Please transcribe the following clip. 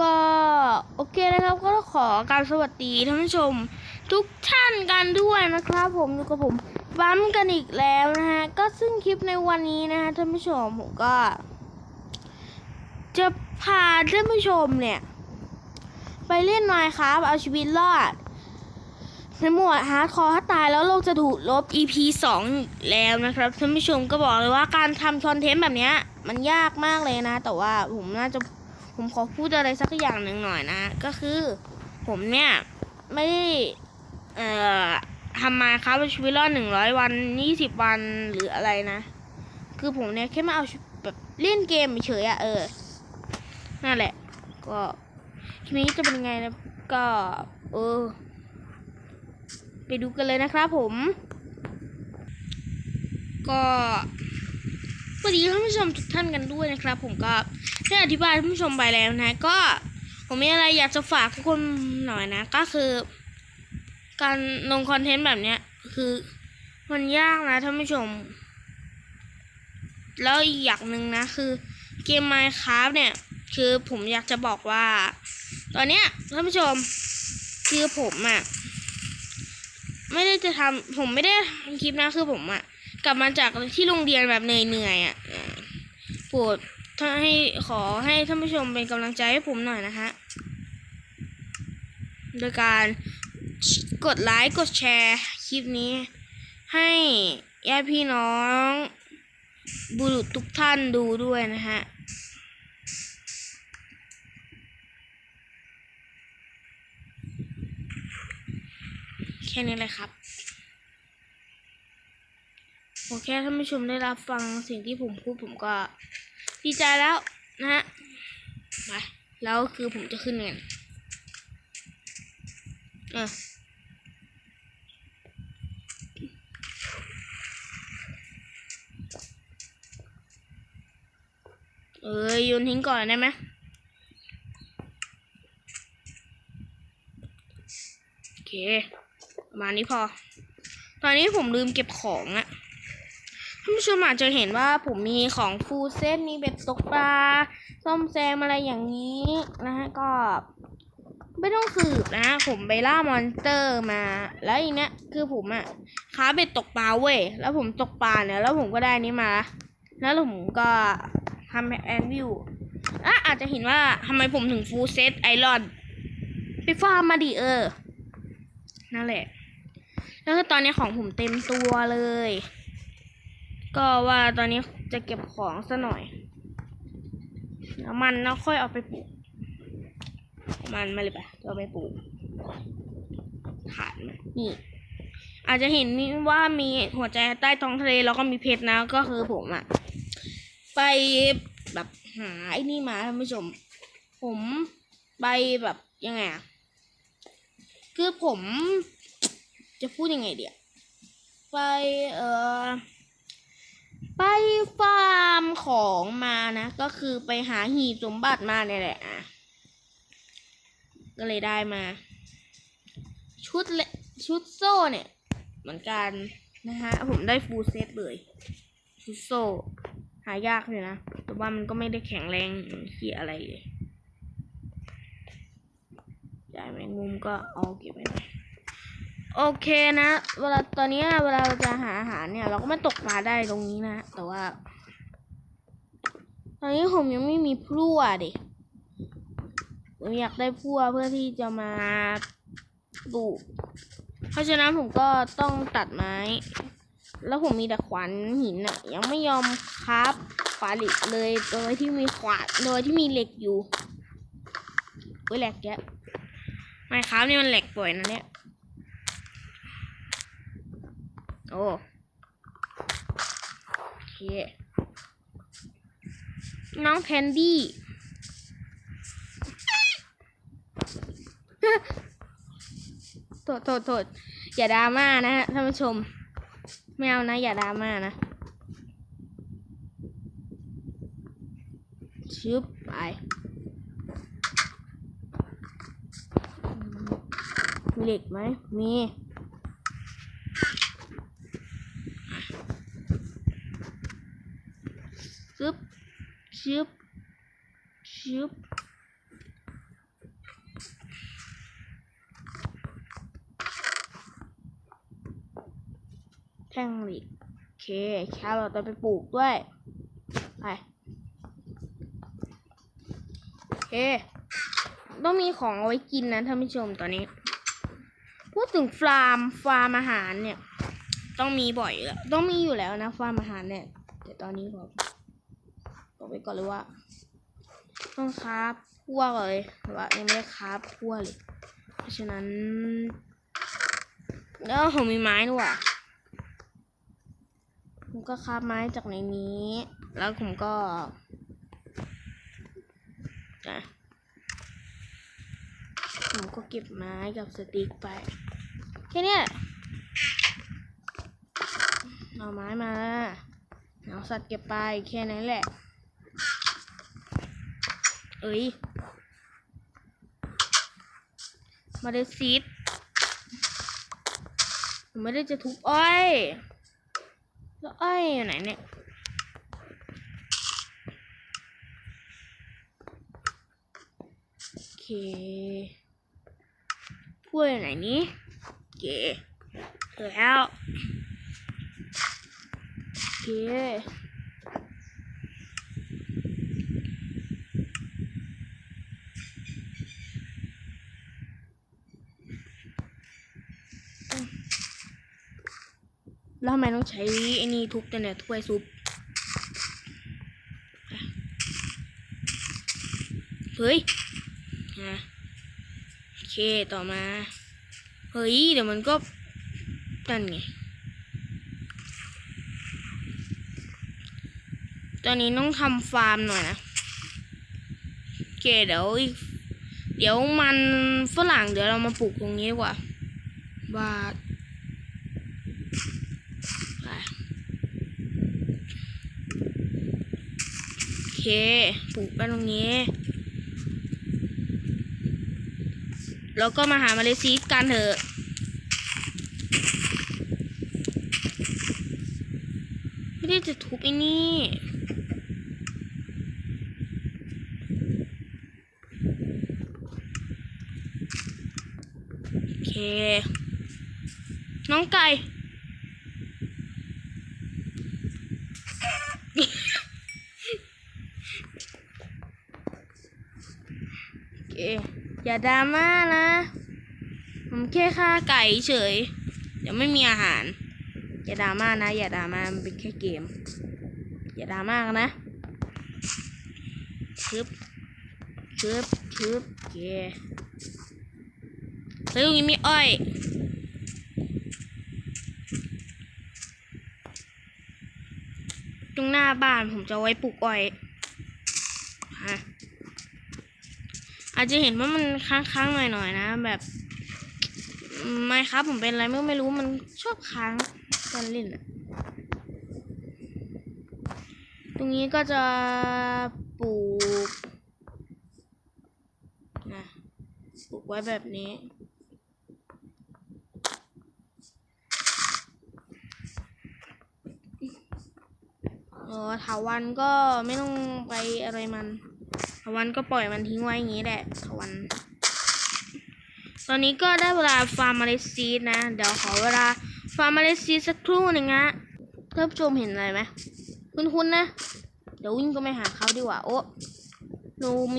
ก็โอเคนะครับ ก็ขอการสวัสดีท่านผู้ชม ทุกท่านกันด้วยนะครับ ผมอยู่กับผมบัมกันอีกแล้วนะฮะก็ซึ่งคลิปในวันนี้นะฮะท่านผู้ชมผมก็ จะพาท่านผู้ชมเนี่ย ไปเล่นไมค์ครับเอาชีวิตรอดในหมวดฮาร์ดคอร์ถ้าตายแล้วโลกจะถูกลบ EP 2 แล้วนะครับท่านผู้ชมก็บอกเลยว่าการทำคอนเทนต์แบบเนี้ยมันยากมากเลยนะ แต่ว่าผมน่าจะ ผมขอพูดอะไรสักอย่างหนึ่งหน่อยนะ ก็คือผมเนี่ยไม่ได้เอ่อทำมาครับชีวิตรอดหนึ่งร้อยวันยี่สิบวันหรืออะไรนะ คือผมเนี่ยแค่มาเอาแบบเล่นเกมเฉยๆอะเออ นั่นแหละ ก็คลิปนี้จะเป็นยังไงนะก็เออ ไปดูกันเลยนะครับผม ก็สวัสดีท่านผู้ชมทุกท่านกันด้วยนะครับ ผมก็ ได้อธิบายท่านผู้ชมไปแล้วนะ ก็ผมมีอะไรอยากจะฝากทุกคนหน่อยนะ ก็คือ การลงคอนเทนต์แบบเนี้ย คือมันยากนะท่านผู้ชม แล้วอีกอย่างหนึ่งนะ คือเกม Minecraft เนี่ย คือผมอยากจะบอกว่า ตอนเนี้ยท่านผู้ชมคือผมอะไม่ได้จะทำผมไม่ได้ทำคลิปนะคือผมอะกลับมาจากที่โรงเรียนแบบเหนื่อยๆอะอ่าโปรด ถ้าให้ขอให้ท่านผู้ชมเป็นกำลังใจให้ผมหน่อยนะฮะ โดยการกดไลค์กดแชร์คลิปนี้ ให้ญาติพี่น้องบุรุษทุกท่านดูด้วยนะฮะแค่นี้เลยครับโอเคท่านผู้ชมได้รับฟังสิ่งที่ผมพูดผมก็ ดีใจแล้วนะฮะไปแล้วคือผมจะขึ้นเงินเออเอ้ยโยนทิ้งก่อนได้ไหมโอเค ประมาณนี้พอ ตอนนี้ผมลืมเก็บของอะานผู้ชมอาจจะเห็นว่าผมมีของฟูลเซตมีเบ็ดตกปลาซ่อมแซมอะไรอย่างนี้นะฮะก็ ไม่ต้องสืบนะ ผมไปล่ามอนสเตอร์มา แล้วอีกเนี้ยคือผมอะค้าเบ็ดตกปลาเว้ยแล้วผมตกปลาเนี่ยแล้วผมก็ได้นี้มา แล้วผมก็ทำแอนวิวอะอาจจะเห็นว่าทำไมผมถึงฟูลเซตไอรอนไปฟาร์มมาดิเออนั่นแหละแล้วก็ตอนนี้ของผมเต็มตัวเลย ก็ว่าตอนนี้จะเก็บของซะหน่อยแล้วมันแล้วค่อยเอาไปปลูก มันมาเลยปะเอาไปปลูกขาดมนี่ อาจจะเห็นนี่ว่ามีหัวใจใต้ท้องทะเลแล้วก็มีเพชรนะก็คือผมอะไปแบบหาไอ้นี่มาท่านผู้ชม ผมไปแบบยังไงอะคือผมจะพูดยังไงเดียวไปเอ่อ ไปฟาร์มของมานะ ก็คือไปหาหีบสมบัติมาเนี่ยแหละอะก็เลยได้มา ชุดเลชุดโซ่เนี่ย เหมือนกันนะฮะ ผมได้ฟูลเซตเลย ชุดโซ่ หายากเลยนะ แต่ว่ามันก็ไม่ได้แข็งแรงเขียอะไรเลยจ่ายแมงมุมก็เอาเก็บไว้น่อย โอเคนะ เวลาตอนนี้เวลาเราจะหาอาหารเนี่ย เราก็ไม่ตกปลาได้ตรงนี้นะ แต่ว่า ตอนนี้ผมยังไม่มีพลั่วดิผมอยากได้พลั่วเพื่อที่จะมาปลูกเพราะฉะนั้นผมก็ต้องตัดไม้ แล้วผมมีแต่ขวานหินอะยังไม่ยอมคราฟขวานเหล็กเลยโดยที่มีขวานโดยที่มีเหล็กอยู่เว้ยแหลกแกะไม่ครับนี่มันแหลกป่วยนะเนี่ย โอ้โอเค น้องแพนดี้โทษโทษโทษอย่าดราม่านะฮะท่านผู้ชม ไม่เอานะ อย่าดราม่านะชึบไปมีเหล็กไหมมี ชิบชิบแท่งเหล็กโอเคแครอทเราไปปลูกด้วย ไป โอเค ต้องมีของเอาไว้กินนะท่านผู้ชมตอนนี้ พูดถึงฟาร์มฟาร์มอาหารเนี่ย ต้องมีบ่อยแล้ว ต้องมีอยู่แล้วนะฟาร์มอาหารเนี่ย แต่ตอนนี้ขอ บอกไปก่อนเลยว่า ต้องคราฟทั่วเลยว่ายังไม่ได้คราฟทั่วเลยเพราะฉะนั้นแล้วผมมีไม้ด้วยผมก็คาฟไม้จากในนี้ แล้วผมก็นะผมก็เก็บไม้กับสติ๊กไป แค่นี้เอาไม้มา เอาสัตว์เก็บไปแค่นั้นแหละ อ้ย มาเดซีดผมไม่ได้จะทุบอ้อยแล้วอ้อยอยู่ไหนเนี่ยโอเคพูดอยู่ไหนนี้โอเคแล้วโอเค แล้วทำไมต้องใช้ไอ้นี่ทุบแต่เนี่ยถ้วยซุปเฮ้ยอะโอเคต่อมา เฮ้ย เดี๋ยวมันก็นั่นไง ตอนนี้ต้องทำฟาร์มหน่อยนะโอเคเดี๋ยวอีกเดี๋ยวมันฝรั่งเดี๋ยวเรามาปลูกตรงนี้ดีกว่าบาทไปโอ เคปลูกไปตรงนี้ แล้วก็มาหาเมาเลซีดกันเถอะไม่ได้จะทุบไอ้นี่โอเคน้องไก่ อเคอย่าดราม่านะ ผมแค่ฆ่าไก่เฉย เดี๋ยวไม่มีอาหาร อย่าดราม่านะ อย่าดราม่ามันเป็นแค่เกม อย่าดราม่ากันนะชึบชึบชึบโอเคแล้วตรงนี้มีอ้อยตรงหน้าบ้านผมจะไว้ปลูกอ้อยฮะ อาจจะเห็นว่ามันค้างๆหน่อยๆนะ แบบไม่ครับผมเป็นอะไรไม่ไม่รู้มันชอบค้างตอนเล่นอะตรงนี้ก็จะปลูกนะปลูกไว้แบบนี้ เออถาวันก็ไม่ต้องไปอะไรมัน ถาวันก็ปล่อยมันทิ้งไว้อย่างนี้แหละถาวันตอนนี้ก็ได้เวลาฟาร์มเมล็ดซีดนะ เดี๋ยวขอเวลาฟาร์มเมล็ดซีดสักครู่หนึ่งนะท่านผู้ชมเห็นอะไรไหมคุณคุณนะ เดี๋ยววิ่งก็ไปหาเขาดีกว่า โอ้หนูมี